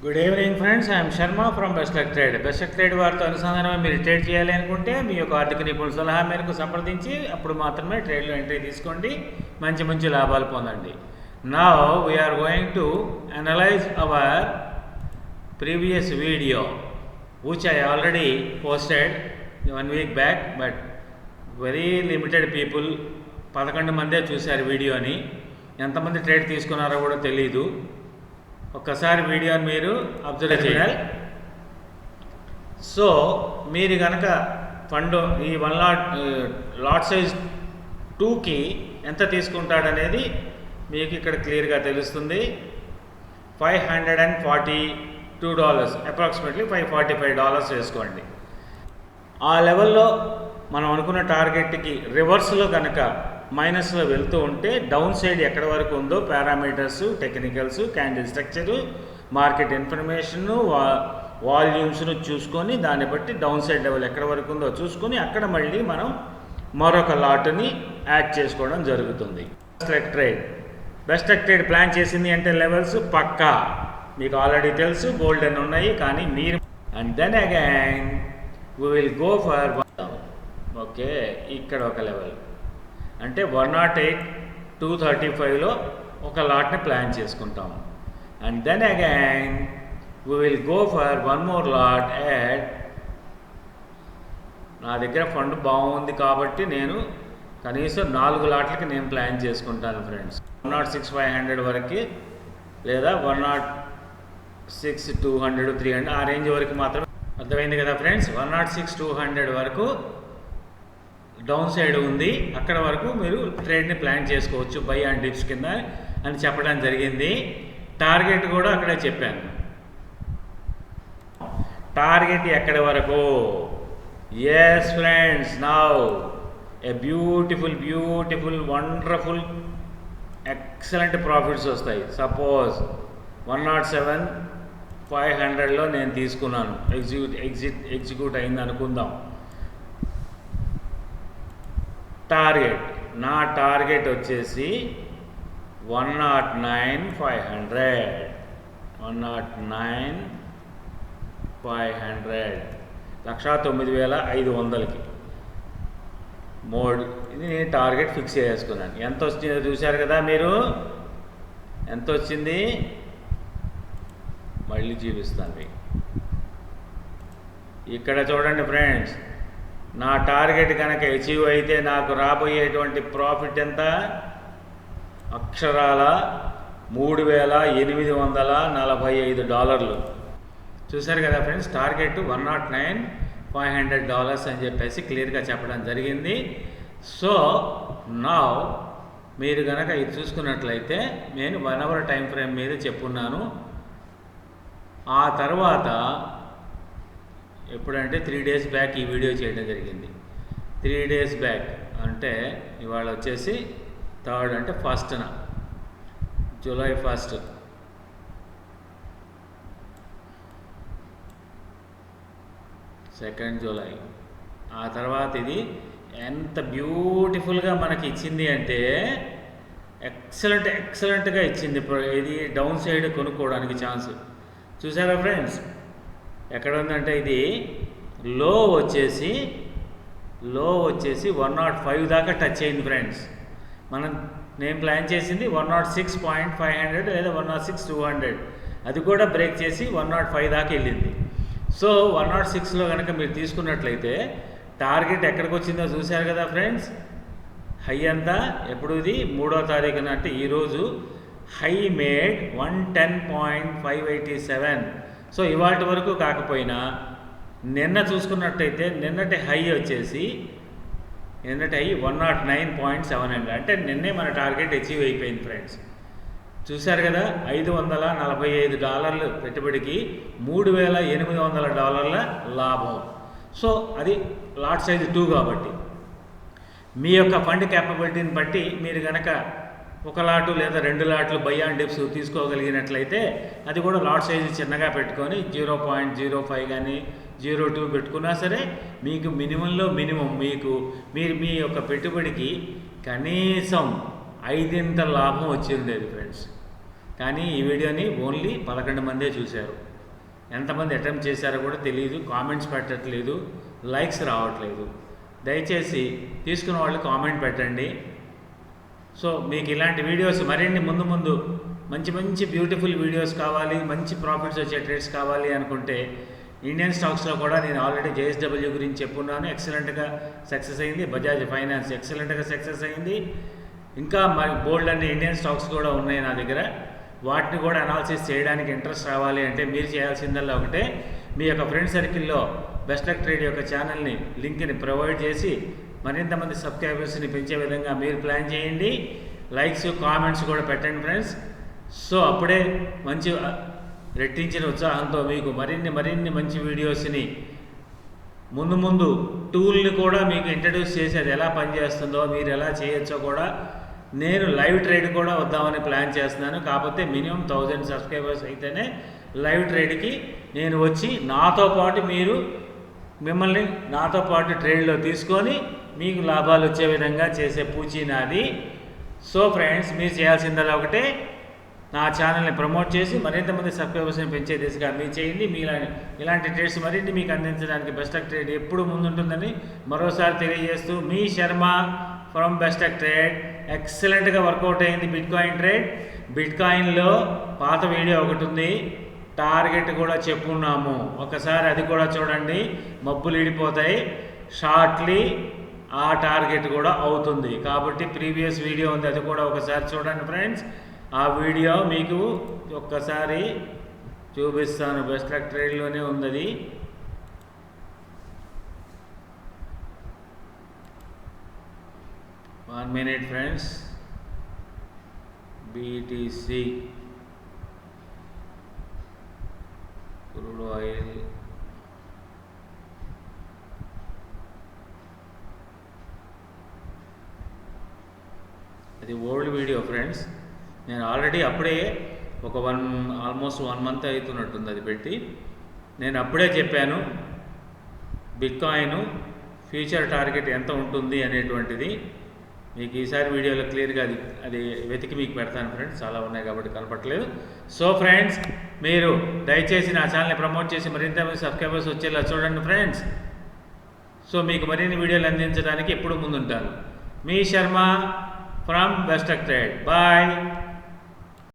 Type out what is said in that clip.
Good evening friends I'm Sharma from best luck trade best luck trade వారితో అనుసంధానమే మీరు trade చేయాలి అనుకుంటే మీ యొక్క ఆర్థిక నిపుణుల సలహా మేరకు సంప్రదించి అప్పుడు మాత్రమే ట్రేడ్లో ఎంట్రీ తీసుకోండి. మంచి మంచి లాభాలు పొందండి. నా we're going to analyse our previous video which I already posted one week back but very limited people పదకొండు మందే చూశారు వీడియోని ఎంతమంది ట్రేడ్ తీసుకున్నారో కూడా తెలీదు. ఒక్కసారి వీడియోని మీరు అబ్జర్వ్ చేయాలి. సో మీరు కనుక ఫండ్ ఈ వన్ లాట్ లాట్ సైజ్ టూకి ఎంత తీసుకుంటాడనేది మీకు ఇక్కడ క్లియర్గా తెలుస్తుంది. Five hundred and forty two dollars approximately five forty five dollars వేసుకోండి. ఆ లెవెల్లో మనం అనుకున్న టార్గెట్కి రివర్స్లో కనుక మైనస్లో వెళ్తూ ఉంటే డౌన్ సైడ్ ఎక్కడ వరకు ఉందో parameters technicals candle structure market information వా వాల్యూమ్స్ను చూసుకొని దాన్ని బట్టి డౌన్ సైడ్ లెవెల్ ఎక్కడ వరకు ఉందో చూసుకొని అక్కడ మళ్ళీ మనం మరొక లాట్ని యాడ్ చేసుకోవడం జరుగుతుంది. Best trade best trade plan చేసింది అంటే లెవెల్స్ పక్కా. మీకు ఆల్రెడీ తెలుసు గోల్డెన్ ఉన్నాయి కానీ మీరు and then again we will go for okay ఇక్కడ ఒక లెవెల్ అంటే one nought eight two thirty ఫైవ్లో ఒక లాట్ని ప్లాన్ చేసుకుంటాము and then again we will go for one more lot add నా దగ్గర ఫండ్ బాగుంది కాబట్టి నేను కనీసం నాలుగు లాట్లకి నేను ప్లాన్ చేసుకుంటాను friends. One nought six five hundred వరకు లేదా one nought six two hundred three hundred ఆ రేంజ్ వరకు మాత్రమే అర్థమైంది కదా friends? One nought six two hundred వరకు డౌన్ సైడ్ ఉంది. అక్కడ వరకు మీరు ట్రేడ్ని ప్లాన్ చేసుకోవచ్చు బై అండ్ డిప్స్ కింద అని చెప్పడం జరిగింది. టార్గెట్ కూడా అక్కడే చెప్పాను. టార్గెట్ ఎక్కడి వరకు? Yes friends now a beautiful beautiful wonderful excellent profits వస్తాయి. Suppose one nought seven five హండ్రెడ్లో నేను తీసుకున్నాను. ఎగ్జిక్యూట్ ఎగ్జిట్ ఎగ్జిక్యూట్ అయింది అనుకుందాం టార్గెట్. నా టార్గెట్ వచ్చేసి one nought nine five hundred. One nought nine five hundred. లక్షా తొమ్మిది వేల ఐదు వందలకి. మోడ్ ఇది నేను టార్గెట్ ఫిక్స్ చేసుకున్నాను. ఎంత వచ్చిందో చూశారు కదా మీరు? ఎంత వచ్చింది? మళ్ళీ చూపిస్తాను మీకు. ఇక్కడ చూడండి ఫ్రెండ్స్. నా టార్గెట్ కనుక అచీవ్ అయితే నాకు రాబోయేటువంటి ప్రాఫిట్ ఎంత? అక్షరాల మూడు వేల ఎనిమిది వందల నలభై ఐదు డాలర్లు. చూశారు కదా friends target one nought nine five hundred dollars అని చెప్పేసి క్లియర్గా చెప్పడం జరిగింది. సో నా మీరు కనుక ఇది చూసుకున్నట్లయితే నేను వన్ అవర్ టైం ఫ్రేమ్ మీద చెప్పున్నాను. ఆ తర్వాత ఎప్పుడంటే త్రీ డేస్ బ్యాక్ ఈ వీడియో చేయడం జరిగింది. త్రీ డేస్ బ్యాక్ అంటే ఇవాళ వచ్చేసి థర్డ్ అంటే ఫస్ట్న జూలై ఫస్ట్ సెకండ్ జూలై ఆ తర్వాత ఇది ఎంత బ్యూటిఫుల్గా మనకి ఇచ్చింది అంటే ఎక్సలెంట్ ఎక్సలెంట్గా ఇచ్చింది. ఇది డౌన్ సైడ్ కొనుక్కోవడానికి ఛాన్స్ చూసారా ఫ్రెండ్స్ ఎక్కడ ఉందంటే ఇది లో వచ్చేసి లో వచ్చేసి వన్ నాట్ ఫైవ్ దాకా టచ్ అయింది ఫ్రెండ్స్. మనం నేను ప్లాన్ చేసింది one naught six point five hundred లేదా one naught six two hundred. అది కూడా బ్రేక్ చేసి వన్ నాట్ ఫైవ్ దాకా వెళ్ళింది. సో వన్ నాట్ సిక్స్లో కనుక మీరు తీసుకున్నట్లయితే టార్గెట్ ఎక్కడికి వచ్చిందో చూశారు కదా ఫ్రెండ్స్? హై అంతా ఎప్పుడు ఇది? మూడో తారీఖున అంటే ఈరోజు high made one ten point five eighty seven. So ఇవాటి వరకు కాకపోయినా నిన్న చూసుకున్నట్టయితే నిన్నటి హై వచ్చేసి నిన్నటి high one naught nine point seven hundred అంటే నిన్నే మన టార్గెట్ అచీవ్ అయిపోయింది ఫ్రెండ్స్. చూశారు కదా ఐదు వందల నలభై ఐదు డాలర్లు పెట్టుబడికి మూడు వేల ఎనిమిది వందల డాలర్ల లాభం. సో అది లాట్ సైజ్ టూ కాబట్టి. మీ యొక్క ఫండ్ క్యాపబిలిటీని బట్టి మీరు కనుక ఒక లాటు లేదా రెండు లాట్లు బై అండ్ డిప్స్ తీసుకోగలిగినట్లయితే అది కూడా లాట్ సైజు చిన్నగా పెట్టుకొని జీరో పాయింట్ జీరో ఫైవ్ కానీ జీరో టూ పెట్టుకున్నా సరే మీకు మినిమంలో మినిమం మీకు మీరు మీ యొక్క పెట్టుబడికి కనీసం ఐదింత లాభం వచ్చింది ఉండేది ఫ్రెండ్స్ కానీ ఈ వీడియోని ఓన్లీ పదకొండు మందే చూశారు. ఎంతమంది అటెంప్ట్ చేశారో కూడా తెలియదు కామెంట్స్ పెట్టట్లేదు లైక్స్ రావట్లేదు. దయచేసి తీసుకున్న వాళ్ళు కామెంట్ పెట్టండి. సో మీకు ఇలాంటి వీడియోస్ మరిన్ని ముందు ముందు మంచి మంచి బ్యూటిఫుల్ వీడియోస్ కావాలి మంచి ప్రాఫిట్స్ వచ్చే ట్రేడ్స్ కావాలి అనుకుంటే ఇండియన్ స్టాక్స్లో కూడా నేను ఆల్రెడీ జేఎస్డబ్ల్యూ గురించి చెప్పున్నాను. ఎక్సలెంట్గా సక్సెస్ అయింది. బజాజ్ ఫైనాన్స్ ఎక్సలెంట్గా సక్సెస్ అయింది. ఇంకా మరి బోల్డ్ అన్ని ఇండియన్ స్టాక్స్ కూడా ఉన్నాయి నా దగ్గర. వాటిని కూడా అనాలిసిస్ చేయడానికి ఇంట్రెస్ట్ రావాలి అంటే మీరు చేయాల్సిందల్లా ఒకటే. మీ యొక్క ఫ్రెండ్ సర్కిల్లో బెస్ట్ లక్ ట్రేడ్ యొక్క ఛానల్ని లింక్ని ప్రొవైడ్ చేసి మరింత మంది సబ్స్క్రైబర్స్ని పెంచే విధంగా మీరు ప్లాన్ చేయండి. లైక్స్ కామెంట్స్ కూడా పెట్టండి ఫ్రెండ్స్. సో అప్పుడే మంచి రెట్టించిన ఉత్సాహంతో మీకు మరిన్ని మరిన్ని మంచి వీడియోస్ని ముందు ముందు టూల్ని కూడా మీకు ఇంట్రడ్యూస్ చేసి అది ఎలా పనిచేస్తుందో మీరు ఎలా చేయొచ్చో కూడా నేను లైవ్ ట్రేడ్ కూడా వద్దామని ప్లాన్ చేస్తున్నాను. కాకపోతే మినిమం థౌజండ్ సబ్స్క్రైబర్స్ అయితేనే లైవ్ ట్రేడ్కి నేను వచ్చి నాతో పాటు మీరు మిమ్మల్ని నాతో పాటు ట్రేడ్లో తీసుకొని మీకు లాభాలు వచ్చే విధంగా చేసే పూచీ నాది. సో ఫ్రెండ్స్ మీరు చేయాల్సిందల్లా ఒకటే. నా ఛానల్ని ప్రమోట్ చేసి మరింత మంది సబ్స్క్రైబర్స్ని పెంచే దిశగా మీరు చేయండి. మీలా ఇలాంటి ట్రేడ్స్ మరిన్ని మీకు అందించడానికి బెస్ట్ ఆఫ్ ట్రేడ్ ఎప్పుడు ముందుంటుందని మరోసారి తెలియజేస్తూ మీ Sharma from best of trade ఎక్సలెంట్గా వర్కౌట్ అయింది బిట్ కాయిన్ ట్రేడ్ బిట్ కాయిన్లో పాత వీడియో ఒకటి ఉంది. టార్గెట్ కూడా చెప్పున్నాము. ఒకసారి అది కూడా చూడండి. మబ్బులు ఇడిపోతాయి షార్ట్లీ ఆ టార్గెట్ కూడా అవుతుంది. కాబట్టి ప్రీవియస్ వీడియో ఉంది. అది కూడా ఒకసారి చూడండి ఫ్రెండ్స్. ఆ వీడియో మీకు ఒక్కసారి చూపిస్తాను. బెస్ట్ లక్ ట్రేడ్లోనే ఉంది అది one minute friends. BTC. Crude oil అది ఓల్డ్ వీడియో ఫ్రెండ్స్ నేను ఆల్రెడీ అప్పుడే ఒక వన్ ఆల్మోస్ట్ వన్ మంత్ అవుతున్నట్టుంది అది పెట్టి. నేను అప్పుడే చెప్పాను బిట్కాయిన్ ఫ్యూచర్ టార్గెట్ ఎంత ఉంటుంది అనేటువంటిది. మీకు ఈసారి వీడియోలో క్లియర్గా అది అది వెతికి మీకు పెడతాను ఫ్రెండ్స్ చాలా ఉన్నాయి కాబట్టి కనపట్లేదు సో ఫ్రెండ్స్ మీరు దయచేసి నా ఛానల్ని ప్రమోట్ చేసి మరింత సబ్స్క్రైబర్స్ వచ్చేలా చూడండి ఫ్రెండ్స్ సో మీకు మరిన్ని వీడియోలు అందించడానికి ఎప్పుడు ముందుంటాను. మీ Sharma from best trade bye